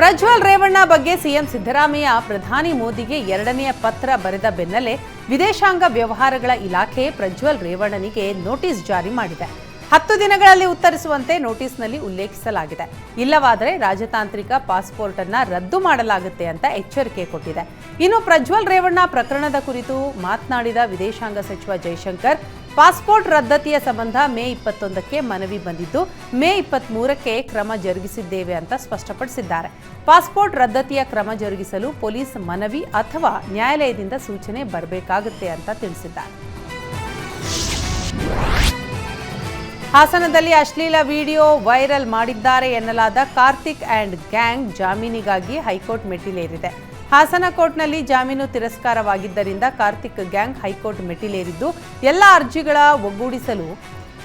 ಪ್ರಜ್ವಲ್ ರೇವಣ್ಣ ಬಗ್ಗೆ ಸಿಎಂ ಸಿದ್ದರಾಮಯ್ಯ, ಪ್ರಧಾನಿ ಮೋದಿಗೆ ಎರಡನೆಯ ಪತ್ರ ಬರೆದ ಬೆನ್ನಲ್ಲೇ ವಿದೇಶಾಂಗ ವ್ಯವಹಾರಗಳ ಇಲಾಖೆ ಪ್ರಜ್ವಲ್ ರೇವಣ್ಣನಿಗೆ ನೋಟಿಸ್ ಜಾರಿ ಮಾಡಿದೆ. ಹತ್ತು ದಿನಗಳಲ್ಲಿ ಉತ್ತರಿಸುವಂತೆ ನೋಟಿಸ್ನಲ್ಲಿ ಉಲ್ಲೇಖಿಸಲಾಗಿದೆ. ಇಲ್ಲವಾದರೆ ರಾಜತಾಂತ್ರಿಕ ಪಾಸ್ಪೋರ್ಟ್ ಅನ್ನ ರದ್ದು ಮಾಡಲಾಗುತ್ತೆ ಅಂತ ಎಚ್ಚರಿಕೆ ಕೊಟ್ಟಿದೆ. ಇನ್ನು ಪ್ರಜ್ವಲ್ ರೇವಣ್ಣ ಪ್ರಕರಣದ ಕುರಿತು ಮಾತನಾಡಿದ ವಿದೇಶಾಂಗ ಸಚಿವ ಜೈಶಂಕರ್ ಪಾಸ್ಪೋರ್ಟ್ ರದ್ದತಿಯ ಸಂಬಂಧ ಮೇ ಇಪ್ಪತ್ತೊಂದಕ್ಕೆ ಮನವಿ ಬಂದಿದ್ದು, ಮೇ ಇಪ್ಪತ್ತ್ ಮೂರಕ್ಕೆ ಕ್ರಮ ಜರುಗಿಸಿದ್ದೇವೆ ಅಂತ ಸ್ಪಷ್ಟಪಡಿಸಿದ್ದಾರೆ. ಪಾಸ್ಪೋರ್ಟ್ ರದ್ದತಿಯ ಕ್ರಮ ಜರುಗಿಸಲು ಪೊಲೀಸ್ ಮನವಿ ಅಥವಾ ನ್ಯಾಯಾಲಯದಿಂದ ಸೂಚನೆ ಬರಬೇಕಾಗುತ್ತೆ ಅಂತ ತಿಳಿಸಿದ್ದಾರೆ. ಹಾಸನದಲ್ಲಿ ಅಶ್ಲೀಲ ವಿಡಿಯೋ ವೈರಲ್ ಮಾಡಿದ್ದಾರೆ ಎನ್ನಲಾದ ಕಾರ್ತಿಕ್ ಆ್ಯಂಡ್ ಗ್ಯಾಂಗ್ ಜಾಮೀನಿಗಾಗಿ ಹೈಕೋರ್ಟ್ ಮೆಟ್ಟಿಲೇರಿದೆ. ಹಾಸನ ಕೋರ್ಟ್ನಲ್ಲಿ ಜಾಮೀನು ತಿರಸ್ಕಾರವಾಗಿದ್ದರಿಂದ ಕಾರ್ತಿಕ್ ಗ್ಯಾಂಗ್ ಹೈಕೋರ್ಟ್ ಮೆಟ್ಟಿಲೇರಿದ್ದು, ಎಲ್ಲ ಅರ್ಜಿಗಳ ಒಗ್ಗೂಡಿಸಲು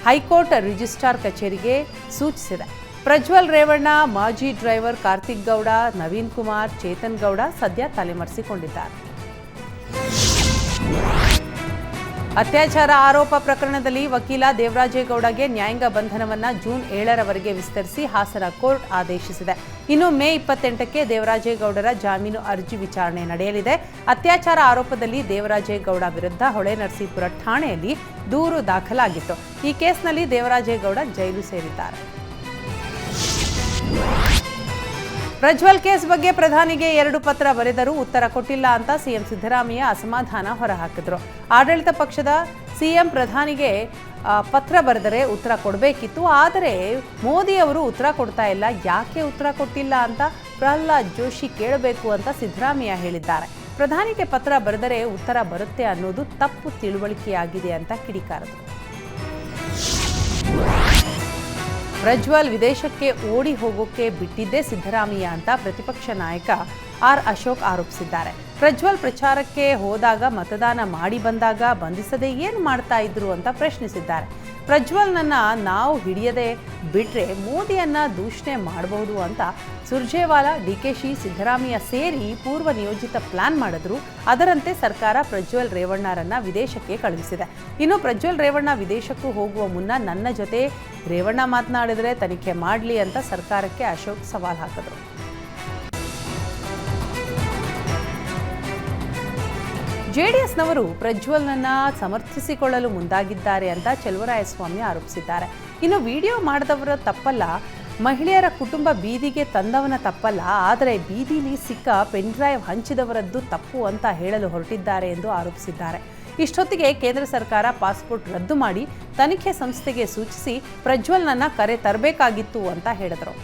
ಹೈಕೋರ್ಟ್ ರಿಜಿಸ್ಟ್ರಾರ್ ಕಚೇರಿಗೆ ಸೂಚಿಸಿದೆ. ಪ್ರಜ್ವಲ್ ರೇವಣ್ಣ, ಮಾಜಿ ಡ್ರೈವರ್ ಕಾರ್ತಿಕ್ ಗೌಡ, ನವೀನ್ ಕುಮಾರ್, ಚೇತನ್ ಗೌಡ ಸದ್ಯ ತಲೆಮರೆಸಿಕೊಂಡಿದ್ದಾರೆ. ಅತ್ಯಾಚಾರ ಆರೋಪ ಪ್ರಕರಣದಲ್ಲಿ ವಕೀಲ ದೇವರಾಜೇಗೌಡಗೆ ನ್ಯಾಯಾಂಗ ಬಂಧನವನ್ನು ಜೂನ್ ಏಳರವರೆಗೆ ವಿಸ್ತರಿಸಿ ಹಾಸನ ಕೋರ್ಟ್ ಆದೇಶಿಸಿದೆ. ಇನ್ನು ಮೇ ಇಪ್ಪತ್ತೆಂಟಕ್ಕೆ ದೇವರಾಜೇಗೌಡರ ಜಾಮೀನು ಅರ್ಜಿ ವಿಚಾರಣೆ ನಡೆಯಲಿದೆ. ಅತ್ಯಾಚಾರ ಆರೋಪದಲ್ಲಿ ದೇವರಾಜೇಗೌಡ ವಿರುದ್ಧ ಹೊಳೆನರಸೀಪುರ ಠಾಣೆಯಲ್ಲಿ ದೂರು ದಾಖಲಾಗಿತ್ತು. ಈ ಕೇಸ್ನಲ್ಲಿ ದೇವರಾಜೇಗೌಡ ಜೈಲು ಸೇರಿದ್ದಾರೆ. ಪ್ರಜ್ವಲ್ ಕೇಸ್ ಬಗ್ಗೆ ಪ್ರಧಾನಿಗೆ ಎರಡು ಪತ್ರ ಬರೆದರೂ ಉತ್ತರ ಕೊಟ್ಟಿಲ್ಲ ಅಂತ ಸಿಎಂ ಸಿದ್ದರಾಮಯ್ಯ ಅಸಮಾಧಾನ ಹೊರಹಾಕಿದ್ರು. ಆಡಳಿತ ಪಕ್ಷದ ಸಿಎಂ ಪ್ರಧಾನಿಗೆ ಪತ್ರ ಬರೆದರೆ ಉತ್ತರ ಕೊಡಬೇಕಿತ್ತು, ಆದರೆ ಮೋದಿ ಅವರು ಉತ್ತರ ಕೊಡ್ತಾ ಇಲ್ಲ, ಯಾಕೆ ಉತ್ತರ ಕೊಟ್ಟಿಲ್ಲ ಅಂತ ಪ್ರಹ್ಲಾದ್ ಜೋಶಿ ಕೇಳಬೇಕು ಅಂತ ಸಿದ್ದರಾಮಯ್ಯ ಹೇಳಿದ್ದಾರೆ. ಪ್ರಧಾನಿಗೆ ಪತ್ರ ಬರೆದರೆ ಉತ್ತರ ಬರುತ್ತೆ ಅನ್ನೋದು ತಪ್ಪು ತಿಳುವಳಿಕೆಯಾಗಿದೆ ಅಂತ ಕಿಡಿಕಾರದರು ಪ್ರಜ್ವಲ್ ವಿದೇಶಕ್ಕೆ ಓಡಿ ಹೋಗೋಕೆ ಬಿಟ್ಟಿದ್ದೇ ಸಿದ್ದರಾಮಯ್ಯ ಅಂತ ಪ್ರತಿಪಕ್ಷ ನಾಯಕ ಆರ್ ಅಶೋಕ್ ಆರೋಪಿಸಿದ್ದಾರೆ. ಪ್ರಜ್ವಲ್ ಪ್ರಚಾರಕ್ಕೆ ಹೋದಾಗ ಮತದಾನ ಮಾಡಿ ಬಂದಾಗ ಬಂಧಿಸದೆ ಏನು ಮಾಡ್ತಾ ಇದ್ರು ಅಂತ ಪ್ರಶ್ನಿಸಿದ್ದಾರೆ. ಪ್ರಜ್ವಲ್ನನ್ನ ನಾವು ಹಿಡಿಯದೆ ಬಿಟ್ಟರೆ ಮೋದಿಯನ್ನ ದೂಷಣೆ ಮಾಡಬಹುದು ಅಂತ ಸುರ್ಜೇವಾಲಾ ಶಿ, ಸಿದ್ದರಾಮಯ್ಯ ಸೇರಿ ಪೂರ್ವ ನಿಯೋಜಿತ ಪ್ಲಾನ್ ಮಾಡಿದ್ರು. ಅದರಂತೆ ಸರ್ಕಾರ ಪ್ರಜ್ವಲ್ ರೇವಣ್ಣರನ್ನ ವಿದೇಶಕ್ಕೆ ಕಳುಹಿಸಿದೆ. ಇನ್ನು ಪ್ರಜ್ವಲ್ ರೇವಣ್ಣ ವಿದೇಶಕ್ಕೂ ಹೋಗುವ ಮುನ್ನ ನನ್ನ ಜೊತೆ ರೇವಣ್ಣ ಮಾತನಾಡಿದರೆ ತನಿಖೆ ಮಾಡಲಿ ಅಂತ ಸರ್ಕಾರಕ್ಕೆ ಅಶೋಕ್ ಸವಾಲ್ ಹಾಕಿದ್ರು. ಜೆಡಿಎಸ್ನವರು ಪ್ರಜ್ವಲ್ನನ್ನ ಸಮರ್ಥಿಸಿಕೊಳ್ಳಲು ಮುಂದಾಗಿದ್ದಾರೆ ಅಂತ ಚೆಲುವರಾಯಸ್ವಾಮಿ ಆರೋಪಿಸಿದ್ದಾರೆ. ಇನ್ನು ವಿಡಿಯೋ ಮಾಡಿದವರ ತಪ್ಪಲ್ಲ, ಮಹಿಳೆಯರ ಕುಟುಂಬ ಬೀದಿಗೆ ತಂದವನ ತಪ್ಪಲ್ಲ, ಆದರೆ ಬೀದಿಲಿ ಸಿಕ್ಕ ಪೆನ್ಡ್ರೈವ್ ಹಂಚಿದವರದ್ದು ತಪ್ಪು ಅಂತ ಹೇಳಲು ಹೊರಟಿದ್ದಾರೆ ಎಂದು ಆರೋಪಿಸಿದ್ದಾರೆ. ಇಷ್ಟೊತ್ತಿಗೆ ಕೇಂದ್ರ ಸರ್ಕಾರ ಪಾಸ್ಪೋರ್ಟ್ ರದ್ದು ಮಾಡಿ ತನಿಖೆ ಸಂಸ್ಥೆಗೆ ಸೂಚಿಸಿ ಪ್ರಜ್ವಲ್ನನ್ನ ಕರೆ ತರಬೇಕಾಗಿತ್ತು ಅಂತ ಹೇಳಿದರು.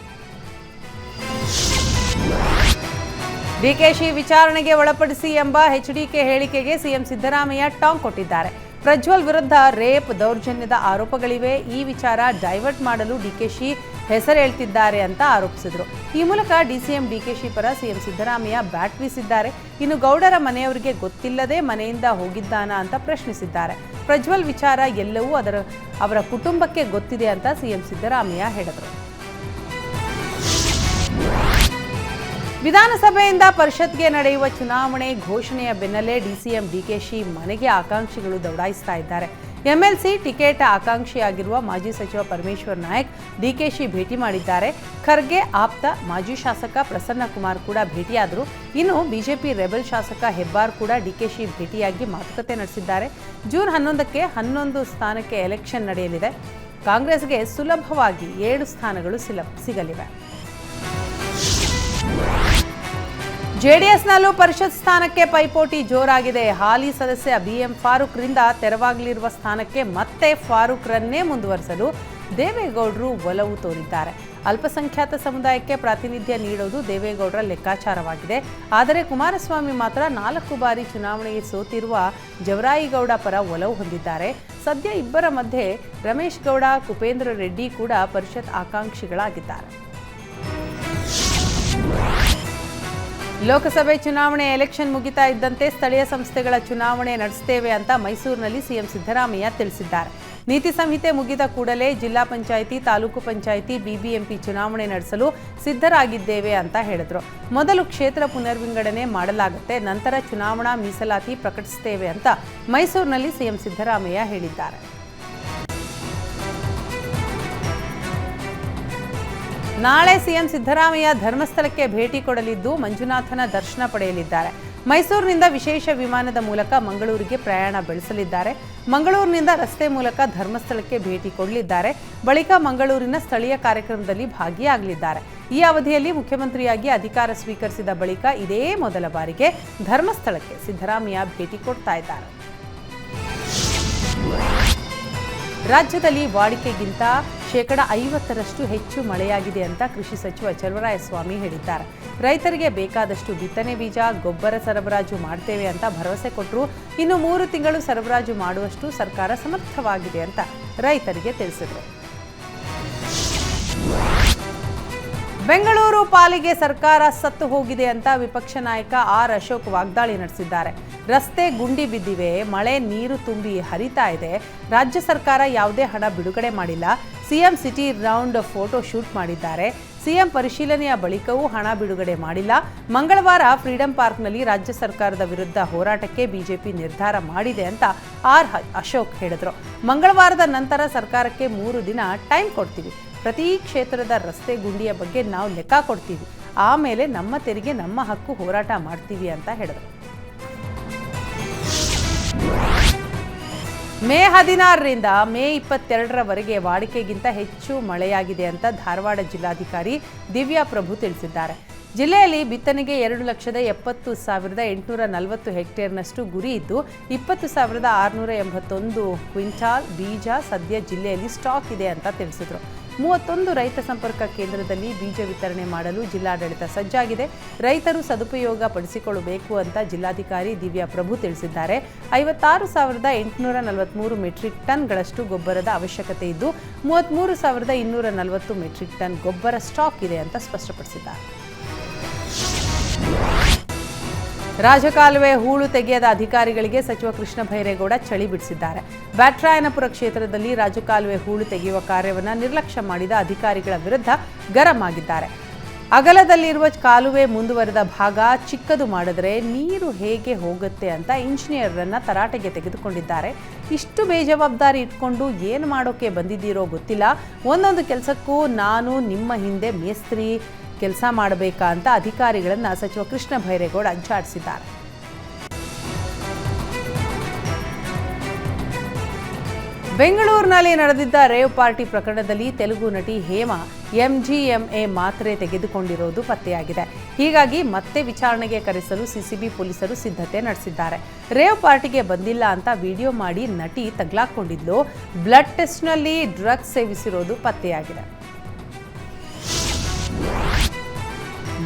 ಡಿಕೆಶಿ ವಿಚಾರಣೆಗೆ ಒಳಪಡಿಸಿ ಎಂಬ ಎಚ್ಡಿಕೆ ಹೇಳಿಕೆಗೆ ಸಿಎಂ ಸಿದ್ದರಾಮಯ್ಯ ಟಾಂಗ್ ಕೊಟ್ಟಿದ್ದಾರೆ. ಪ್ರಜ್ವಲ್ ವಿರುದ್ಧ ರೇಪ್ ದೌರ್ಜನ್ಯದ ಆರೋಪಗಳಿವೆ. ಈ ವಿಚಾರ ಡೈವರ್ಟ್ ಮಾಡಲು ಡಿಕೆಶಿ ಹೆಸರು ಹೇಳ್ತಿದ್ದಾರೆ ಅಂತ ಆರೋಪಿಸಿದರು. ಈ ಮೂಲಕ ಡಿಸಿಎಂ ಡಿಕೆಶಿ ಪರ ಸಿಎಂ ಸಿದ್ದರಾಮಯ್ಯ ಬ್ಯಾಟ್ ಬೀಸಿದ್ದಾರೆ. ಇನ್ನು ಗೌಡರ ಮನೆಯವರಿಗೆ ಗೊತ್ತಿಲ್ಲದೆ ಮನೆಯಿಂದ ಹೋಗಿದ್ದಾನಾ ಅಂತ ಪ್ರಶ್ನಿಸಿದ್ದಾರೆ. ಪ್ರಜ್ವಲ್ ವಿಚಾರ ಎಲ್ಲವೂ ಅದರ ಅವರ ಕುಟುಂಬಕ್ಕೆ ಗೊತ್ತಿದೆ ಅಂತ ಸಿಎಂ ಸಿದ್ದರಾಮಯ್ಯ ಹೇಳಿದರು. ವಿಧಾನಸಭೆಯಿಂದ ಪರಿಷತ್ಗೆ ನಡೆಯುವ ಚುನಾವಣೆ ಘೋಷಣೆಯ ಬೆನ್ನಲ್ಲೇ ಡಿಸಿಎಂ ಡಿಕೆಶಿ ಮನೆಗೆ ಆಕಾಂಕ್ಷಿಗಳು ದೌಡಾಯಿಸ್ತಾ ಇದ್ದಾರೆ. ಎಂಎಲ್ಸಿ ಟಿಕೆಟ್ ಆಕಾಂಕ್ಷಿಯಾಗಿರುವ ಮಾಜಿ ಸಚಿವ ಪರಮೇಶ್ವರ್ ನಾಯಕ್ ಡಿಕೆಶಿ ಭೇಟಿ ಮಾಡಿದ್ದಾರೆ. ಖರ್ಗೆ ಆಪ್ತ ಮಾಜಿ ಶಾಸಕ ಪ್ರಸನ್ನ ಕುಮಾರ್ ಕೂಡ ಭೇಟಿಯಾದರು. ಇನ್ನು ಬಿಜೆಪಿ ರೆಬೆಲ್ ಶಾಸಕ ಹೆಬ್ಬಾರ್ ಕೂಡ ಡಿಕೆಶಿ ಭೇಟಿಯಾಗಿ ಮಾತುಕತೆ ನಡೆಸಿದ್ದಾರೆ. ಜೂನ್ ಹನ್ನೊಂದಕ್ಕೆ ಹನ್ನೊಂದು ಸ್ಥಾನಕ್ಕೆ ಎಲೆಕ್ಷನ್ ನಡೆಯಲಿದೆ. ಕಾಂಗ್ರೆಸ್ಗೆ ಸುಲಭವಾಗಿ ಏಳು ಸ್ಥಾನಗಳು ಸಿಗಲಿವೆ. ಜೆಡಿಎಸ್ನಲ್ಲೂ ಪರಿಷತ್ ಸ್ಥಾನಕ್ಕೆ ಪೈಪೋಟಿ ಜೋರಾಗಿದೆ. ಹಾಲಿ ಸದಸ್ಯ ಬಿಎಂ ಫಾರೂಕ್ರಿಂದ ತೆರವಾಗಲಿರುವ ಸ್ಥಾನಕ್ಕೆ ಮತ್ತೆ ಫಾರೂಕ್ರನ್ನೇ ಮುಂದುವರಿಸಲು ದೇವೇಗೌಡರು ಒಲವು ತೋರಿದ್ದಾರೆ. ಅಲ್ಪಸಂಖ್ಯಾತ ಸಮುದಾಯಕ್ಕೆ ಪ್ರಾತಿನಿಧ್ಯ ನೀಡೋದು ದೇವೇಗೌಡರ ಲೆಕ್ಕಾಚಾರವಾಗಿದೆ. ಆದರೆ ಕುಮಾರಸ್ವಾಮಿ ಮಾತ್ರ ನಾಲ್ಕು ಬಾರಿ ಚುನಾವಣೆಗೆ ಸೋತಿರುವ ಜವರಾಯಿಗೌಡ ಪರ ಒಲವು ಹೊಂದಿದ್ದಾರೆ. ಸದ್ಯ ಇಬ್ಬರ ಮಧ್ಯೆ ರಮೇಶ್ ಗೌಡ, ಕುಪೇಂದ್ರ ರೆಡ್ಡಿ ಕೂಡ ಪರಿಷತ್ ಆಕಾಂಕ್ಷಿಗಳಾಗಿದ್ದಾರೆ. ಲೋಕಸಭೆ ಚುನಾವಣೆ ಎಲೆಕ್ಷನ್ ಮುಗಿತಾ ಇದ್ದಂತೆ ಸ್ಥಳೀಯ ಸಂಸ್ಥೆಗಳ ಚುನಾವಣೆ ನಡೆಸ್ತೇವೆ ಅಂತ ಮೈಸೂರಿನಲ್ಲಿ ಸಿಎಂ ಸಿದ್ದರಾಮಯ್ಯ ತಿಳಿಸಿದ್ದಾರೆ. ನೀತಿ ಸಂಹಿತೆ ಮುಗಿದ ಕೂಡಲೇ ಜಿಲ್ಲಾ ಪಂಚಾಯಿತಿ, ತಾಲೂಕು ಪಂಚಾಯಿತಿ, ಬಿಬಿಎಂಪಿ ಚುನಾವಣೆ ನಡೆಸಲು ಸಿದ್ಧರಾಗಿದ್ದೇವೆ ಅಂತ ಹೇಳಿದರು. ಮೊದಲು ಕ್ಷೇತ್ರ ಪುನರ್ವಿಂಗಡಣೆ ಮಾಡಲಾಗುತ್ತೆ, ನಂತರ ಚುನಾವಣಾ ಮೀಸಲಾತಿ ಪ್ರಕಟಿಸುತ್ತೇವೆ ಅಂತ ಮೈಸೂರಿನಲ್ಲಿ ಸಿಎಂ ಸಿದ್ದರಾಮಯ್ಯ ಹೇಳಿದ್ದಾರೆ. ನಾಳೆ ಸಿಎಂ ಸಿದ್ದರಾಮಯ್ಯ ಧರ್ಮಸ್ಥಳಕ್ಕೆ ಭೇಟಿ ಕೊಡಲಿದ್ದು ಮಂಜುನಾಥನ ದರ್ಶನ ಪಡೆಯಲಿದ್ದಾರೆ. ಮೈಸೂರಿನಿಂದ ವಿಶೇಷ ವಿಮಾನದ ಮೂಲಕ ಮಂಗಳೂರಿಗೆ ಪ್ರಯಾಣ ಬೆಳೆಸಲಿದ್ದಾರೆ. ಮಂಗಳೂರಿನಿಂದ ರಸ್ತೆ ಮೂಲಕ ಧರ್ಮಸ್ಥಳಕ್ಕೆ ಭೇಟಿ ಕೊಡಲಿದ್ದಾರೆ. ಬಳಿಕ ಮಂಗಳೂರಿನ ಸ್ಥಳೀಯ ಕಾರ್ಯಕ್ರಮದಲ್ಲಿ ಭಾಗಿಯಾಗಲಿದ್ದಾರೆ. ಈ ಅವಧಿಯಲ್ಲಿ ಮುಖ್ಯಮಂತ್ರಿಯಾಗಿ ಅಧಿಕಾರ ಸ್ವೀಕರಿಸಿದ ಬಳಿಕ ಇದೇ ಮೊದಲ ಬಾರಿಗೆ ಧರ್ಮಸ್ಥಳಕ್ಕೆ ಸಿದ್ದರಾಮಯ್ಯ ಭೇಟಿ ಕೊಡ್ತಾ ಇದ್ದಾರೆ. ರಾಜ್ಯದಲ್ಲಿ ವಾಡಿಕೆಗಿಂತ ಶೇಕಡ ಐವತ್ತರಷ್ಟು ಹೆಚ್ಚು ಮಳೆಯಾಗಿದೆ ಅಂತ ಕೃಷಿ ಸಚಿವ ಚಲುವರಾಯಸ್ವಾಮಿ ಹೇಳಿದ್ದಾರೆ. ರೈತರಿಗೆ ಬೇಕಾದಷ್ಟು ಬಿತ್ತನೆ ಬೀಜ, ಗೊಬ್ಬರ ಸರಬರಾಜು ಮಾಡ್ತೇವೆ ಅಂತ ಭರವಸೆ ಕೊಟ್ಟರು ಇನ್ನು ಮೂರು ತಿಂಗಳು ಸರಬರಾಜು ಮಾಡುವಷ್ಟು ಸರ್ಕಾರ ಸಮರ್ಥವಾಗಿದೆ ಅಂತ ರೈತರಿಗೆ ತಿಳಿಸಿದರು. ಬೆಂಗಳೂರು ಪಾಲಿಗೆ ಸರ್ಕಾರ ಸತ್ತು ಹೋಗಿದೆ ಅಂತ ವಿಪಕ್ಷ ನಾಯಕ ಆರ್ ಅಶೋಕ್ ವಾಗ್ದಾಳಿ ನಡೆಸಿದ್ದಾರೆ. ರಸ್ತೆ ಗುಂಡಿ ಬಿದ್ದಿವೆ, ಮಳೆ ನೀರು ತುಂಬಿ ಹರಿತಾ ಇದೆ. ರಾಜ್ಯ ಸರ್ಕಾರ ಯಾವುದೇ ಹಣ ಬಿಡುಗಡೆ ಮಾಡಿಲ್ಲ. CM city round photo shoot ಮಾಡಿದ್ದಾರೆ. ಸಿಎಂ ಪರಿಶೀಲನೆಯ ಬಳಿಕವೂ ಹಣ ಬಿಡುಗಡೆ ಮಾಡಿಲ್ಲ. ಮಂಗಳವಾರ ಫ್ರೀಡಂ ಪಾರ್ಕ್ನಲ್ಲಿ ರಾಜ್ಯ ಸರ್ಕಾರದ ವಿರುದ್ಧ ಹೋರಾಟಕ್ಕೆ ಬಿಜೆಪಿ ನಿರ್ಧಾರ ಮಾಡಿದೆ ಅಂತ ಆರ್ ಅಶೋಕ್ ಹೇಳಿದರು. ಮಂಗಳವಾರದ ನಂತರ ಸರ್ಕಾರಕ್ಕೆ ಮೂರು ದಿನ ಟೈಮ್ ಕೊಡ್ತೀವಿ. ಪ್ರತಿ ಕ್ಷೇತ್ರದ ರಸ್ತೆ ಗುಂಡಿಯ ಬಗ್ಗೆ ನಾವು ಲೆಕ್ಕ ಕೊಡ್ತೀವಿ. ಆಮೇಲೆ ನಮ್ಮ ತೆರಿಗೆ, ನಮ್ಮ ಹಕ್ಕು ಹೋರಾಟ ಮಾಡ್ತೀವಿ ಅಂತ ಹೇಳಿದರು. ಮೇ ಹದಿನಾರರಿಂದ ಮೇ ಇಪ್ಪತ್ತೆರಡರವರೆಗೆ ವಾಡಿಕೆಗಿಂತ ಹೆಚ್ಚು ಮಳೆಯಾಗಿದೆ ಅಂತ ಧಾರವಾಡ ಜಿಲ್ಲಾಧಿಕಾರಿ ದಿವ್ಯಾ ಪ್ರಭು ತಿಳಿಸಿದ್ದಾರೆ. ಜಿಲ್ಲೆಯಲ್ಲಿ ಬಿತ್ತನೆಗೆ ಎರಡು ಲಕ್ಷದ ಎಪ್ಪತ್ತು ಸಾವಿರದ ಎಂಟುನೂರ ನಲವತ್ತು ಹೆಕ್ಟೇರ್ನಷ್ಟು ಗುರಿ ಇದ್ದು, ಇಪ್ಪತ್ತು ಸಾವಿರದ ಆರುನೂರ ಎಂಬತ್ತೊಂದು ಕ್ವಿಂಟಾಲ್ ಬೀಜ ಸದ್ಯ ಜಿಲ್ಲೆಯಲ್ಲಿ ಸ್ಟಾಕ್ ಇದೆ ಅಂತ ತಿಳಿಸಿದರು. ಮೂವತ್ತೊಂದು ರೈತ ಸಂಪರ್ಕ ಕೇಂದ್ರದಲ್ಲಿ ಬೀಜ ವಿತರಣೆ ಮಾಡಲು ಜಿಲ್ಲಾಡಳಿತ ಸಜ್ಜಾಗಿದೆ. ರೈತರು ಸದುಪಯೋಗ ಪಡಿಸಿಕೊಳ್ಳಬೇಕು ಅಂತ ಜಿಲ್ಲಾಧಿಕಾರಿ ದಿವ್ಯಾ ಪ್ರಭು ತಿಳಿಸಿದ್ದಾರೆ. ಐವತ್ತಾರು ಸಾವಿರದ ಎಂಟುನೂರ ನಲವತ್ತ್ಮೂರು ಮೆಟ್ರಿಕ್ ಟನ್ಗಳಷ್ಟು ಗೊಬ್ಬರದ ಅವಶ್ಯಕತೆ ಇದ್ದು ಮೂವತ್ತ್ಮೂರು ಸಾವಿರದ ಇನ್ನೂರ ನಲವತ್ತು ಮೆಟ್ರಿಕ್ ಟನ್ ಗೊಬ್ಬರ ಸ್ಟಾಕ್ ಇದೆ ಅಂತ ಸ್ಪಷ್ಟಪಡಿಸಿದ್ದಾರೆ. ರಾಜಕಾಲುವೆ ಹೂಳು ತೆಗೆಯದ ಅಧಿಕಾರಿಗಳಿಗೆ ಸಚಿವ ಕೃಷ್ಣ ಭೈರೇಗೌಡ ಚಳಿ ಬಿಡಿಸಿದ್ದಾರೆ. ಬ್ಯಾಟ್ರಾಯನಪುರ ಕ್ಷೇತ್ರದಲ್ಲಿ ರಾಜಕಾಲುವೆ ಹೂಳು ತೆಗೆಯುವ ಕಾರ್ಯವನ್ನು ನಿರ್ಲಕ್ಷ್ಯ ಮಾಡಿದ ಅಧಿಕಾರಿಗಳ ವಿರುದ್ಧ ಗರಂ ಆಗಿದ್ದಾರೆ. ಅಗಲದಲ್ಲಿರುವ ಕಾಲುವೆ ಮುಂದುವರೆದ ಭಾಗ ಚಿಕ್ಕದು ಮಾಡಿದ್ರೆ ನೀರು ಹೇಗೆ ಹೋಗುತ್ತೆ ಅಂತ ಇಂಜಿನಿಯರನ್ನ ತರಾಟೆಗೆ ತೆಗೆದುಕೊಂಡಿದ್ದಾರೆ. ಇಷ್ಟು ಬೇಜವಾಬ್ದಾರಿ ಇಟ್ಕೊಂಡು ಏನು ಮಾಡೋಕೆ ಬಂದಿದ್ದೀರೋ ಗೊತ್ತಿಲ್ಲ. ಒಂದೊಂದು ಕೆಲಸಕ್ಕೂ ನಾನು ನಿಮ್ಮ ಹಿಂದೆ ಮೇಸ್ತ್ರಿ ಕೆಲಸ ಮಾಡಬೇಕಾ ಅಂತ ಅಧಿಕಾರಿಗಳನ್ನು ಸಚಿವ ಕೃಷ್ಣ ಭೈರೇಗೌಡ ಜಾಡಿಸಿದ್ದಾರೆ ಬೆಂಗಳೂರಿನಲ್ಲಿ ನಡೆದಿದ್ದ ರೇವ್ ಪಾರ್ಟಿ ಪ್ರಕರಣದಲ್ಲಿ ತೆಲುಗು ನಟಿ ಹೇಮಾ ಎಂಜಿಎಂಎ ಮಾತ್ರೆ ತೆಗೆದುಕೊಂಡಿರೋದು ಪತ್ತೆಯಾಗಿದೆ. ಹೀಗಾಗಿ ಮತ್ತೆ ವಿಚಾರಣೆಗೆ ಕರೆಸಲು ಸಿಸಿಬಿ ಪೊಲೀಸರು ಸಿದ್ಧತೆ ನಡೆಸಿದ್ದಾರೆ. ರೇವ್ ಪಾರ್ಟಿಗೆ ಬಂದಿಲ್ಲ ಅಂತ ವಿಡಿಯೋ ಮಾಡಿ ನಟಿ ತಗ್ಲಾಕೊಂಡಿದ್ಲು. ಬ್ಲಡ್ ಟೆಸ್ಟ್ನಲ್ಲಿ ಡ್ರಗ್ಸ್ ಸೇವಿಸಿರೋದು ಪತ್ತೆಯಾಗಿದೆ.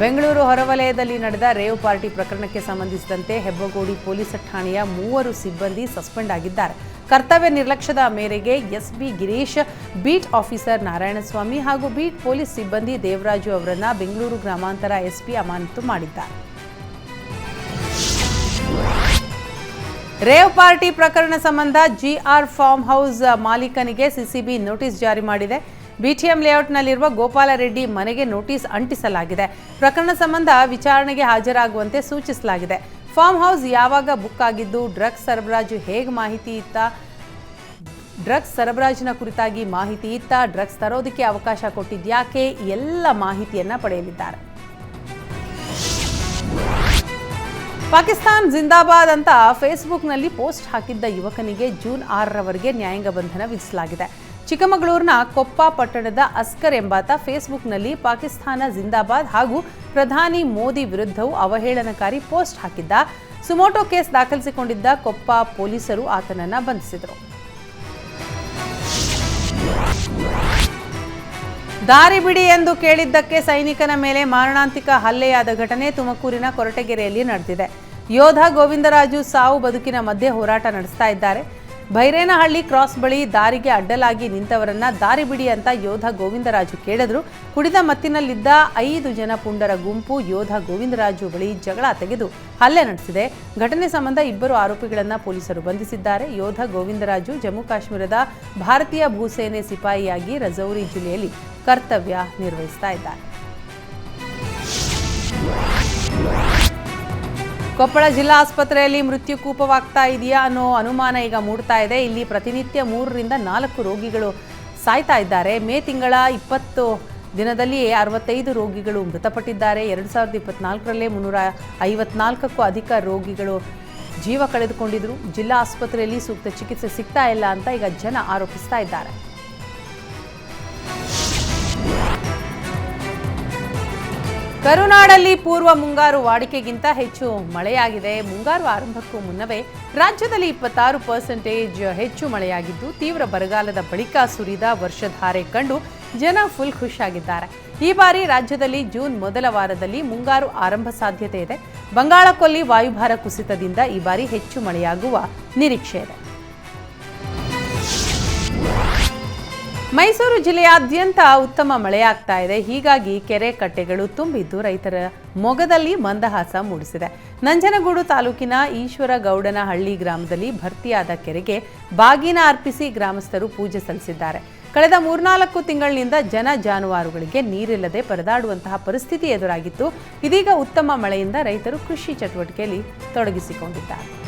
ಬೆಂಗಳೂರು ಹೊರವಲಯದಲ್ಲಿ ನಡೆದ ರೇವ್ ಪಾರ್ಟಿ ಪ್ರಕರಣಕ್ಕೆ ಸಂಬಂಧಿಸಿದಂತೆ ಹೆಬ್ಬಗೋಡಿ ಪೊಲೀಸ್ ಠಾಣೆಯ ಮೂವರು ಸಿಬ್ಬಂದಿ ಸಸ್ಪೆಂಡ್ ಆಗಿದ್ದಾರೆ. ಕರ್ತವ್ಯ ನಿರ್ಲಕ್ಷ್ಯದ ಮೇರೆಗೆ SB Girish, beat officer Narayanaswamy ಹಾಗೂ ಬೀಟ್ ಪೊಲೀಸ್ ಸಿಬ್ಬಂದಿ ದೇವರಾಜು ಅವರನ್ನು ಬೆಂಗಳೂರು ಗ್ರಾಮಾಂತರ ಎಸ್ಪಿ ಅಮಾನತು ಮಾಡಿದ್ದಾರೆ. ರೇವ್ ಪಾರ್ಟಿ ಪ್ರಕರಣ ಸಂಬಂಧ ಜಿಆರ್ ಫಾರ್ಮ್ ಹೌಸ್ ಮಾಲೀಕನಿಗೆ ಸಿಸಿಬಿ ನೋಟಿಸ್ ಜಾರಿ ಮಾಡಿದೆ. ಬಿಟಿಎಂ ಲೇಔಟ್ನಲ್ಲಿರುವ ಗೋಪಾಲರೆಡ್ಡಿ ಮನೆಗೆ ನೋಟಿಸ್ ಅಂಟಿಸಲಾಗಿದೆ. ಪ್ರಕರಣ ಸಂಬಂಧ ವಿಚಾರಣೆಗೆ ಹಾಜರಾಗುವಂತೆ ಸೂಚಿಸಲಾಗಿದೆ. ಫಾರ್ಮ್ ಹೌಸ್ ಯಾವಾಗ ಬುಕ್ ಆಗಿದ್ದು ಡ್ರಗ್ಸ್ ಸರಬರಾಜು ಹೇಗೆ ಮಾಹಿತಿ ಇತ್ತ ಡ್ರಗ್ಸ್ ಸರಬರಾಜಿನ ಕುರಿತಾಗಿ ಮಾಹಿತಿ ಇತ್ತ, ಡ್ರಗ್ಸ್ ತರೋದಕ್ಕೆ ಅವಕಾಶ ಕೊಟ್ಟಿದ್ಯಾಕೆ, ಎಲ್ಲ ಮಾಹಿತಿಯನ್ನ ಪಡೆಯಲಿದ್ದಾರೆ. ಪಾಕಿಸ್ತಾನ್ ಜಿಂದಾಬಾದ್ ಅಂತ ಫೇಸ್ಬುಕ್ನಲ್ಲಿ ಪೋಸ್ಟ್ ಹಾಕಿದ್ದ ಯುವಕನಿಗೆ ಜೂನ್ ಆರರವರೆಗೆ ನ್ಯಾಯಾಂಗ ಬಂಧನ ವಿಧಿಸಲಾಗಿದೆ. ಚಿಕ್ಕಮಗಳೂರಿನ ಕೊಪ್ಪ ಪಟ್ಟಣದ ಅಸ್ಕರ್ ಎಂಬಾತ ಫೇಸ್ಬುಕ್ನಲ್ಲಿ ಪಾಕಿಸ್ತಾನ ಜಿಂದಾಬಾದ್ ಹಾಗೂ ಪ್ರಧಾನಿ ಮೋದಿ ವಿರುದ್ಧವೂ ಅವಹೇಳನಕಾರಿ ಪೋಸ್ಟ್ ಹಾಕಿದ್ದ. ಸುಮೋಟೋ ಕೇಸ್ ದಾಖಲಿಸಿಕೊಂಡಿದ್ದ ಕೊಪ್ಪ ಪೊಲೀಸರು ಆತನನ್ನ ಬಂಧಿಸಿದರು. ದಾರಿ ಬಿಡಿ ಎಂದು ಕೇಳಿದ್ದಕ್ಕೆ ಸೈನಿಕನ ಮೇಲೆ ಮಾರಣಾಂತಿಕ ಹಲ್ಲೆಯಾದ ಘಟನೆ ತುಮಕೂರಿನ ಕೊರಟಗೆರೆಯಲ್ಲಿ ನಡೆದಿದೆ. ಯೋಧ ಗೋವಿಂದರಾಜು ಸಾವು ಬದುಕಿನ ಮಧ್ಯೆ ಹೋರಾಟ ನಡೆಸ್ತಾ ಇದ್ದಾರೆ. ಭೈರೇನಹಳ್ಳಿ ಕ್ರಾಸ್ ಬಳಿ ದಾರಿಗೆ ಅಡ್ಡಲಾಗಿ ನಿಂತವರನ್ನ ದಾರಿ ಬಿಡಿ ಅಂತ ಯೋಧ ಗೋವಿಂದರಾಜು ಕೇಳಿದ್ರು. ಕುಡಿದ ಮತ್ತಿನಲ್ಲಿದ್ದ ಐದು ಜನ ಪುಂಡರ ಗುಂಪು ಯೋಧ ಗೋವಿಂದರಾಜು ಬಳಿ ಜಗಳ ತೆಗೆದು ಹಲ್ಲೆ ನಡೆಸಿದೆ. ಘಟನೆ ಸಂಬಂಧ ಇಬ್ಬರು ಆರೋಪಿಗಳನ್ನ ಪೊಲೀಸರು ಬಂಧಿಸಿದ್ದಾರೆ. ಯೋಧ ಗೋವಿಂದರಾಜು ಜಮ್ಮು ಕಾಶ್ಮೀರದ ಭಾರತೀಯ ಭೂಸೇನೆ ಸಿಪಾಯಿಯಾಗಿ ರಜೌರಿ ಜಿಲ್ಲೆಯಲ್ಲಿ ಕರ್ತವ್ಯ ನಿರ್ವಹಿಸ್ತಾ ಇದ್ದಾರೆ. ಕೊಪ್ಪಳ ಜಿಲ್ಲಾ ಆಸ್ಪತ್ರೆಯಲ್ಲಿ ಮೃತ್ಯು ಕೂಪವಾಗ್ತಾ ಇದೆಯಾ ಅನ್ನೋ ಅನುಮಾನ ಈಗ ಮೂಡ್ತಾ ಇದೆ. ಇಲ್ಲಿ ಪ್ರತಿನಿತ್ಯ ಮೂರರಿಂದ ನಾಲ್ಕು ರೋಗಿಗಳು ಸಾಯ್ತಾ ಇದ್ದಾರೆ. ಮೇ ತಿಂಗಳ ಇಪ್ಪತ್ತು ದಿನದಲ್ಲಿ ಅರವತ್ತೈದು ರೋಗಿಗಳು ಮೃತಪಟ್ಟಿದ್ದಾರೆ. ಎರಡು ಸಾವಿರದ ಇಪ್ಪತ್ನಾಲ್ಕರಲ್ಲೇ ಮುನ್ನೂರ ಐವತ್ನಾಲ್ಕಕ್ಕೂ ಅಧಿಕ ರೋಗಿಗಳು ಜೀವ ಕಳೆದುಕೊಂಡಿದ್ರು. ಜಿಲ್ಲಾ ಆಸ್ಪತ್ರೆಯಲ್ಲಿ ಸೂಕ್ತ ಚಿಕಿತ್ಸೆ ಸಿಗ್ತಾ ಇಲ್ಲ ಅಂತ ಈಗ ಜನ ಆರೋಪಿಸ್ತಾ ಇದ್ದಾರೆ. ಕರುನಾಡಲ್ಲಿ ಪೂರ್ವ ಮುಂಗಾರು ವಾಡಿಕೆಗಿಂತ ಹೆಚ್ಚು ಮಳೆಯಾಗಿದೆ. ಮುಂಗಾರು ಆರಂಭಕ್ಕೂ ಮುನ್ನವೇ ರಾಜ್ಯದಲ್ಲಿ ಇಪ್ಪತ್ತಾರು ಪರ್ಸೆಂಟೇಜ್ ಹೆಚ್ಚು ಮಳೆಯಾಗಿದ್ದು, ತೀವ್ರ ಬರಗಾಲದ ಬಳಿಕ ಸುರಿದ ವರ್ಷಧಾರೆ ಕಂಡು ಜನ ಫುಲ್ ಖುಷಿಯಾಗಿದ್ದಾರೆ. ಈ ಬಾರಿ ರಾಜ್ಯದಲ್ಲಿ ಜೂನ್ ಮೊದಲ ವಾರದಲ್ಲಿ ಮುಂಗಾರು ಆರಂಭ ಸಾಧ್ಯತೆ ಇದೆ. ಬಂಗಾಳಕೊಲ್ಲಿ ವಾಯುಭಾರ ಕುಸಿತದಿಂದ ಈ ಬಾರಿ ಹೆಚ್ಚು ಮಳೆಯಾಗುವ ನಿರೀಕ್ಷೆ ಇದೆ. ಮೈಸೂರು ಜಿಲ್ಲೆಯಾದ್ಯಂತ ಉತ್ತಮ ಮಳೆಯಾಗ್ತಾ ಇದೆ. ಹೀಗಾಗಿ ಕೆರೆ ಕಟ್ಟೆಗಳು ತುಂಬಿದ್ದು ರೈತರ ಮೊಗದಲ್ಲಿ ಮಂದಹಾಸ ಮೂಡಿಸಿದೆ. ನಂಜನಗೂಡು ತಾಲೂಕಿನ ಈಶ್ವರ ಗೌಡನಹಳ್ಳಿ ಗ್ರಾಮದಲ್ಲಿ ಭರ್ತಿಯಾದ ಕೆರೆಗೆ ಬಾಗಿನ ಅರ್ಪಿಸಿ ಗ್ರಾಮಸ್ಥರು ಪೂಜೆ ಸಲ್ಲಿಸಿದ್ದಾರೆ. ಕಳೆದ ಮೂರ್ನಾಲ್ಕು ತಿಂಗಳಿನಿಂದ ಜನ ಜಾನುವಾರುಗಳಿಗೆ ನೀರಿಲ್ಲದೆ ಪರದಾಡುವಂತಹ ಪರಿಸ್ಥಿತಿ ಎದುರಾಗಿತ್ತು. ಇದೀಗ ಉತ್ತಮ ಮಳೆಯಿಂದ ರೈತರು ಕೃಷಿ ಚಟುವಟಿಕೆಯಲ್ಲಿ ತೊಡಗಿಸಿಕೊಂಡಿದ್ದಾರೆ.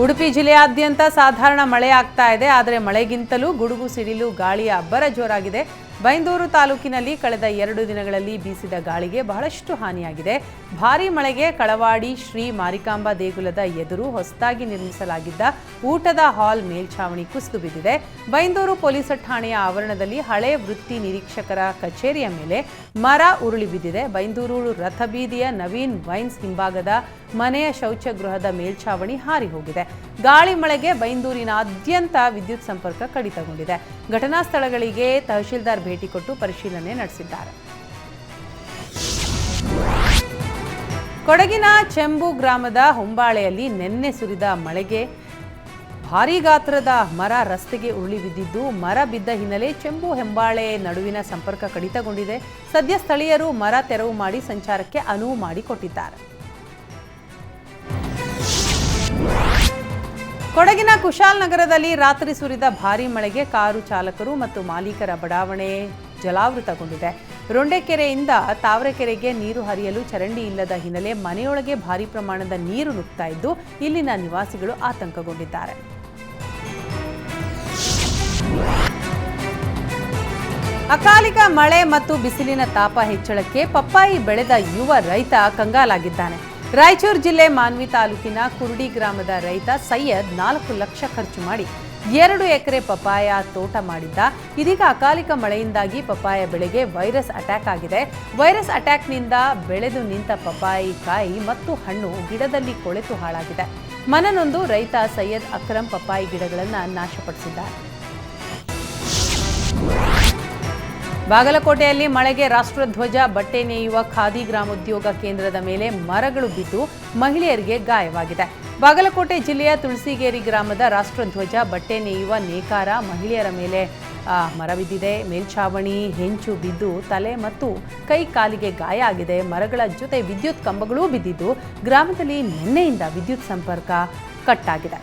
ಉಡುಪಿ ಜಿಲ್ಲೆಯಾದ್ಯಂತ ಸಾಧಾರಣ ಮಳೆ ಆಗ್ತಾ ಇದೆ. ಆದರೆ ಮಳೆಗಿಂತಲೂ ಗುಡುಗು, ಸಿಡಿಲು, ಗಾಳಿಯ ಅಬ್ಬರ ಜೋರಾಗಿದೆ. ಬೈಂದೂರು ತಾಲೂಕಿನಲ್ಲಿ ಕಳೆದ ಎರಡು ದಿನಗಳಲ್ಲಿ ಬೀಸಿದ ಗಾಳಿಗೆ ಬಹಳಷ್ಟು ಹಾನಿಯಾಗಿದೆ. ಭಾರೀ ಮಳೆಗೆ ಕಳವಾಡಿ, ಶ್ರೀ ಮಾರಿಕಾಂಬಾ ದೇಗುಲದ ಎದುರು ಹೊಸದಾಗಿ ನಿರ್ಮಿಸಲಾಗಿದ್ದ ಊಟದ ಹಾಲ್ ಮೇಲ್ಛಾವಣಿ ಕುಸಿದು ಬಿದ್ದಿದೆ. ಬೈಂದೂರು ಪೊಲೀಸ್ ಠಾಣೆಯ ಆವರಣದಲ್ಲಿ ಹಳೆ ವೃತ್ತಿ ನಿರೀಕ್ಷಕರ ಕಚೇರಿಯ ಮೇಲೆ ಮರ ಉರುಳಿ ಬಿದ್ದಿದೆ. ಬೈಂದೂರು ರಥಬೀದಿಯ ನವೀನ್ ವೈನ್ಸ್ ಹಿಂಭಾಗದ ಮನೆಯ ಶೌಚಗೃಹದ ಮೇಲ್ಛಾವಣಿ ಹಾರಿ ಹೋಗಿದೆ. ಗಾಳಿ ಮಳೆಗೆ ಬೈಂದೂರಿನಾದ್ಯಂತ ವಿದ್ಯುತ್ ಸಂಪರ್ಕ ಕಡಿತಗೊಂಡಿದೆ. ಘಟನಾ ಸ್ಥಳಗಳಿಗೆ ತಹಶೀಲ್ದಾರ್ ಭೇಟಿ ಕೊಟ್ಟು ಪರಿಶೀಲನೆ ನಡೆಸಿದ್ದಾರೆ. ಕೊಡಗಿನ ಚೆಂಬು ಗ್ರಾಮದ ಹೊಂಬಾಳೆಯಲ್ಲಿ ನಿನ್ನೆ ಸುರಿದ ಮಳೆಗೆ ಭಾರೀ ಗಾತ್ರದ ಮರ ರಸ್ತೆಗೆ ಉರುಳಿ ಬಿದ್ದಿದ್ದು, ಮರ ಬಿದ್ದ ಹಿನ್ನೆಲೆ ಚೆಂಬು ಹೆಂಬಾಳೆ ನಡುವಿನ ಸಂಪರ್ಕ ಕಡಿತಗೊಂಡಿದೆ. ಸದ್ಯ ಸ್ಥಳೀಯರು ಮರ ತೆರವು ಮಾಡಿ ಸಂಚಾರಕ್ಕೆ ಅನುವು ಮಾಡಿಕೊಟ್ಟಿದ್ದಾರೆ. ಕೊಡಗಿನ ಕುಶಾಲನಗರದಲ್ಲಿ ರಾತ್ರಿ ಸುರಿದ ಭಾರೀ ಮಳೆಗೆ ಕಾರು ಚಾಲಕರು ಮತ್ತು ಮಾಲೀಕರ ಬಡಾವಣೆ ಜಲಾವೃತಗೊಂಡಿದೆ. ರೊಂಡೆಕೆರೆಯಿಂದ ತಾವರೆಕೆರೆಗೆ ನೀರು ಹರಿಯಲು ಚರಂಡಿ ಇಲ್ಲದ ಹಿನ್ನೆಲೆ ಮನೆಯೊಳಗೆ ಭಾರೀ ಪ್ರಮಾಣದ ನೀರು ನುಗ್ತಾ ಇದ್ದು, ಇಲ್ಲಿನ ನಿವಾಸಿಗಳು ಆತಂಕಗೊಂಡಿದ್ದಾರೆ. ಅಕಾಲಿಕ ಮಳೆ ಮತ್ತು ಬಿಸಿಲಿನ ತಾಪ ಹೆಚ್ಚಳಕ್ಕೆ ಪಪ್ಪಾಯಿ ಬೆಳೆದ ಯುವ ರೈತ ಕಂಗಾಲಾಗಿದ್ದಾನೆ. ರಾಯಚೂರು ಜಿಲ್ಲೆ ಮಾನ್ವಿ ತಾಲೂಕಿನ ಕುರುಡಿ ಗ್ರಾಮದ ರೈತ ಸೈಯದ್ ನಾಲ್ಕು ಲಕ್ಷ ಖರ್ಚು ಮಾಡಿ ಎರಡು ಎಕರೆ ಪಪಾಯ ತೋಟ ಮಾಡಿದ್ದ. ಇದೀಗ ಅಕಾಲಿಕ ಮಳೆಯಿಂದಾಗಿ ಪಪಾಯ ಬೆಳೆಗೆ ವೈರಸ್ ಅಟ್ಯಾಕ್ ಆಗಿದೆ. ವೈರಸ್ ಅಟ್ಯಾಕ್ನಿಂದ ಬೆಳೆದು ನಿಂತ ಪಪಾಯಿ ಕಾಯಿ ಮತ್ತು ಹಣ್ಣು ಗಿಡದಲ್ಲಿ ಕೊಳೆತು ಹಾಳಾಗಿದೆ. ಮನನೊಂದು ರೈತ ಸೈಯದ್ ಅಕ್ರಮ್ ಪಪಾಯಿ ಗಿಡಗಳನ್ನು ನಾಶಪಡಿಸಿದ್ದಾರೆ. ಬಾಗಲಕೋಟೆಯಲ್ಲಿ ಮಳೆಗೆ ರಾಷ್ಟ್ರಧ್ವಜ ಬಟ್ಟೆ ನೇಯುವ ಖಾದಿ ಗ್ರಾಮೋದ್ಯೋಗ ಕೇಂದ್ರದ ಮೇಲೆ ಮರಗಳು ಬಿದ್ದು ಮಹಿಳೆಯರಿಗೆ ಗಾಯವಾಗಿದೆ. ಬಾಗಲಕೋಟೆ ಜಿಲ್ಲೆಯ ತುಳಸಿಗೇರಿ ಗ್ರಾಮದ ರಾಷ್ಟ್ರಧ್ವಜ ಬಟ್ಟೆ ನೇಯುವ ನೇಕಾರ ಮಹಿಳೆಯರ ಮೇಲೆ ಮರ ಬಿದ್ದಿದೆ. ಮೇಲ್ಛಾವಣಿ, ಹೆಂಚು ಬಿದ್ದು ತಲೆ ಮತ್ತು ಕೈ ಕಾಲಿಗೆ ಗಾಯ ಆಗಿದೆ. ಮರಗಳ ಜೊತೆ ವಿದ್ಯುತ್ ಕಂಬಗಳೂ ಬಿದ್ದಿದ್ದು ಗ್ರಾಮದಲ್ಲಿ ನಿನ್ನೆಯಿಂದ ವಿದ್ಯುತ್ ಸಂಪರ್ಕ ಕಟ್ಟಾಗಿದೆ.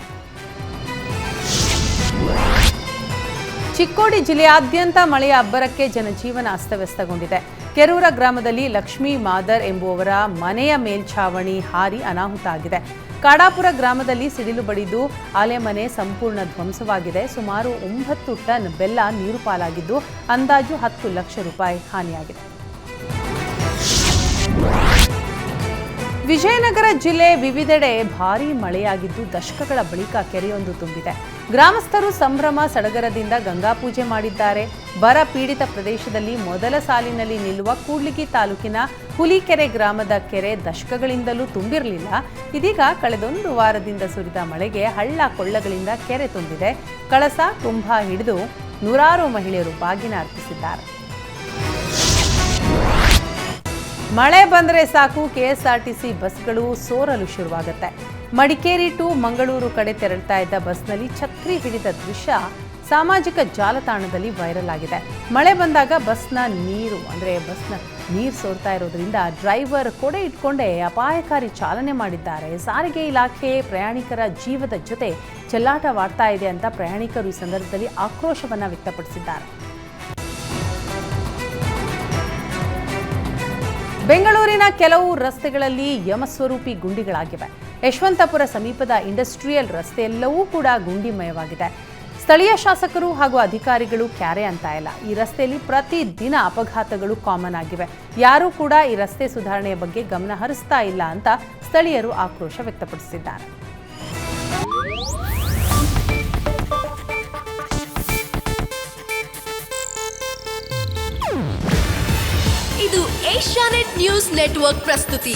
ಚಿಕ್ಕೋಡಿ ಜಿಲ್ಲೆಯಾದ್ಯಂತ ಮಳೆಯ ಅಬ್ಬರಕ್ಕೆ ಜನಜೀವನ ಅಸ್ತವ್ಯಸ್ತಗೊಂಡಿದೆ. ಕೆರೂರ ಗ್ರಾಮದಲ್ಲಿ ಲಕ್ಷ್ಮೀ ಮಾದರ್ ಎಂಬುವವರ ಮನೆಯ ಮೇಲ್ಛಾವಣಿ ಹಾರಿ ಅನಾಹುತ ಆಗಿದೆ. ಕಾಡಾಪುರ ಗ್ರಾಮದಲ್ಲಿ ಸಿಡಿಲು ಬಡಿದು ಆಲೆಮನೆ ಸಂಪೂರ್ಣ ಧ್ವಂಸವಾಗಿದೆ. ಸುಮಾರು ಒಂಬತ್ತು ಟನ್ ಬೆಲ್ಲ ನೀರು ಪಾಲಾಗಿದ್ದು ಅಂದಾಜು ಹತ್ತು ಲಕ್ಷ ರೂಪಾಯಿ ಹಾನಿಯಾಗಿದೆ. ವಿಜಯನಗರ ಜಿಲ್ಲೆ ವಿವಿಧೆಡೆ ಭಾರೀ ಮಳೆಯಾಗಿದ್ದು ದಶಕಗಳ ಬಳಿಕ ಕೆರೆಯೊಂದು ತುಂಬಿದೆ. ಗ್ರಾಮಸ್ಥರು ಸಂಭ್ರಮ ಸಡಗರದಿಂದ ಗಂಗಾ ಪೂಜೆ ಮಾಡಿದ್ದಾರೆ. ಬರ ಪೀಡಿತ ಪ್ರದೇಶದಲ್ಲಿ ಮೊದಲ ಸಾಲಿನಲ್ಲಿ ನಿಲ್ಲುವ ಕೂಡ್ಲಿಗಿ ತಾಲೂಕಿನ ಹುಲಿಕೆರೆ ಗ್ರಾಮದ ಕೆರೆ ದಶಕಗಳಿಂದಲೂ ತುಂಬಿರಲಿಲ್ಲ. ಇದೀಗ ಕಳೆದೊಂದು ವಾರದಿಂದ ಸುರಿದ ಮಳೆಗೆ ಹಳ್ಳ ಕೊಳ್ಳಗಳಿಂದ ಕೆರೆ ತುಂಬಿದೆ. ಕಳಸ, ತುಂಬ ಹಿಡಿದು ನೂರಾರು ಮಹಿಳೆಯರು ಬಾಗಿನ ಅರ್ಪಿಸಿದ್ದಾರೆ. ಮಳೆ ಬಂದರೆ ಸಾಕು, ಕೆಎಸ್ಆರ್ಟಿಸಿ ಬಸ್ಗಳು ಸೋರಲು ಶುರುವಾಗುತ್ತೆ. ಮಡಿಕೇರಿ ಟು ಮಂಗಳೂರು ಕಡೆ ತೆರಳ್ತಾ ಇದ್ದ ಬಸ್ನಲ್ಲಿ ಛತ್ರಿ ಹಿಡಿದ ದೃಶ್ಯ ಸಾಮಾಜಿಕ ಜಾಲತಾಣದಲ್ಲಿ ವೈರಲ್ ಆಗಿದೆ. ಮಳೆ ಬಂದಾಗ ಬಸ್ನ ನೀರು, ಅಂದರೆ ಬಸ್ನ ನೀರು ಸೋರ್ತಾ ಇರೋದ್ರಿಂದ ಡ್ರೈವರ್ ಕೊಡೆ ಇಟ್ಕೊಂಡೇ ಅಪಾಯಕಾರಿ ಚಾಲನೆ ಮಾಡಿದ್ದಾರೆ. ಸಾರಿಗೆ ಇಲಾಖೆ ಪ್ರಯಾಣಿಕರ ಜೀವದ ಜೊತೆ ಚೆಲ್ಲಾಟವಾಡ್ತಾ ಇದೆ ಅಂತ ಪ್ರಯಾಣಿಕರು ಈ ಸಂದರ್ಭದಲ್ಲಿ ಆಕ್ರೋಶವನ್ನು ವ್ಯಕ್ತಪಡಿಸಿದ್ದಾರೆ. ಬೆಂಗಳೂರಿನ ಕೆಲವು ರಸ್ತೆಗಳಲ್ಲಿ ಯಮಸ್ವರೂಪಿ ಗುಂಡಿಗಳಾಗಿವೆ. ಯಶವಂತಪುರ ಸಮೀಪದ ಇಂಡಸ್ಟ್ರಿಯಲ್ ರಸ್ತೆಯೆಲ್ಲವೂ ಕೂಡ ಗುಂಡಿಮಯವಾಗಿದೆ. ಸ್ಥಳೀಯ ಶಾಸಕರು ಹಾಗೂ ಅಧಿಕಾರಿಗಳು ಕ್ಯಾರೆ ಅಂತ ಇಲ್ಲ. ಈ ರಸ್ತೆಯಲ್ಲಿ ಪ್ರತಿದಿನ ಅಪಘಾತಗಳು ಕಾಮನ್ ಆಗಿವೆ. ಯಾರೂ ಕೂಡ ಈ ರಸ್ತೆ ಸುಧಾರಣೆಯ ಬಗ್ಗೆ ಗಮನ ಹರಿಸ್ತಾ ಇಲ್ಲ ಅಂತ ಸ್ಥಳೀಯರು ಆಕ್ರೋಶ ವ್ಯಕ್ತಪಡಿಸಿದ್ದಾರೆ. ಇದು ಏಷ್ಯಾನೆಟ್ ನ್ಯೂಸ್ ನೆಟ್ವರ್ಕ್ ಪ್ರಸ್ತುತಿ.